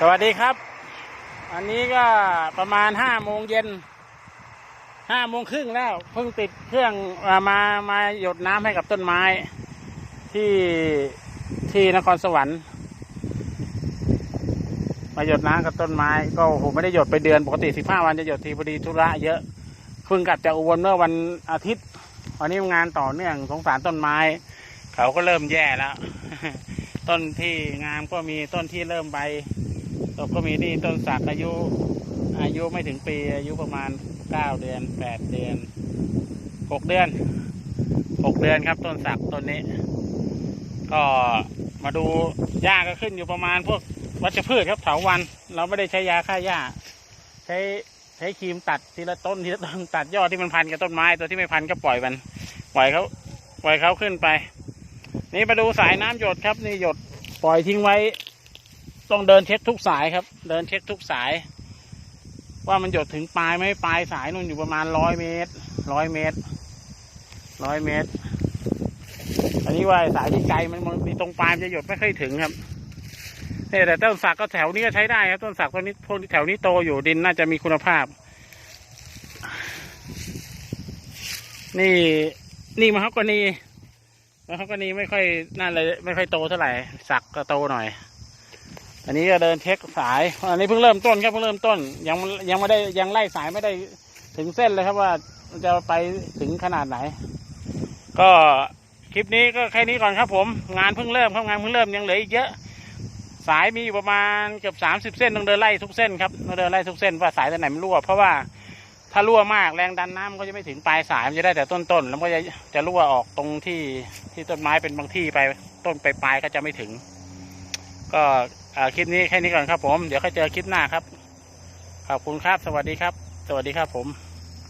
สวัสดีครับ อันนี้ก็ประมาณห้าโมงเย็นห้าโมงครึ่งแล้ว เพิ่งติดเครื่องอ่ามามาหยดน้ำให้กับต้นไม้ที่ที่นครสวรรค์มาหยดน้ำกับต้นไม้ก็โอ้โหไม่ได้หยดไปเดือนปกติสิบห้าวันจะหยดทีพอดีธุระเยอะเพิ่งกลับจากอุบลเมื่อวันอาทิตย์วันนี้งานต่อเนื่องสงสารต้นไม้ เขาก็เริ่มแย่แล้ว ต้นที่งามก็มีต้นที่เริ่มใบ ตกก็มีนี่ต้นสักอายุ อายุไม่ถึงปีอายุประมาณเก้าเดือนแปดเดือนหกเดือนหกเดือนครับ ต้นสักต้นนี้ ก็มาดูหญ้าก็ขึ้นอยู่ประมาณพวกวัชพืชครับเถาวัน เราไม่ได้ใช้ยาฆ่าหญ้า ใช้ใช้ครีมตัดทีละต้นทีละต้นตัดยอดที่มันพันกับต้นไม้ตัวที่ไม่พันก็ปล่อยมันปล่อยเขาปล่อยเขาขึ้นไป นี่มาดูสายน้ำหยดครับนี่หยดปล่อยทิ้งไว้ ต้องเดินเช็คทุกสายครับ เดินเช็คทุกสาย ว่ามันหยดถึงปลายไหมปลายสายนู่นอยู่ประมาณร้อยเมตรร้อยเมตรร้อยเมตร อันนี้ว่าสายที่ไกลมันมันตรงปลายมันจะหยดไม่ค่อยถึงครับเนี่ยแต่ต้นสักก็แถวนี้ก็ใช้ได้ครับต้นสักต้นนี้พวกแถวนี้โตอยู่ดินน่าจะมีคุณภาพ นี่นี่มะฮอกกานีมะฮอกกานีไม่ค่อยนั่นเลยไม่ค่อยโตเท่าไหร่สักก็โตหน่อย อันนี้ก็เดินเช็คสายอันนี้เพิ่งเริ่มต้นครับเพิ่งเริ่มต้น ยังยังไม่ได้ยังไล่สายไม่ได้ถึงเส้นเลยครับว่าจะไปถึงขนาดไหน ก็คลิปนี้ก็แค่นี้ก่อนครับ ผม งานเพิ่งเริ่มครับงานเพิ่งเริ่มยังเหลืออีกเยอะ สายมีอยู่ประมาณเกือบสามสิบเส้นต้องเดินไล่ทุกเส้นครับต้องเดินไล่ทุกเส้นว่าสายตัวไหนมันรั่วเพราะว่าถ้ารั่วมากแรงดันน้ำมันก็จะไม่ถึงปลายสายมันจะได้แต่ต้นๆแล้วก็จะจะรั่วออกตรงที่ที่ต้นไม้เป็นบางที่ไปต้นไปปลายก็จะไม่ถึง ก็ คลิปนี้แค่นี้ก่อนครับผม เดี๋ยวค่อยเจอคลิปหน้าครับ ขอบคุณครับ สวัสดีครับ สวัสดีครับผม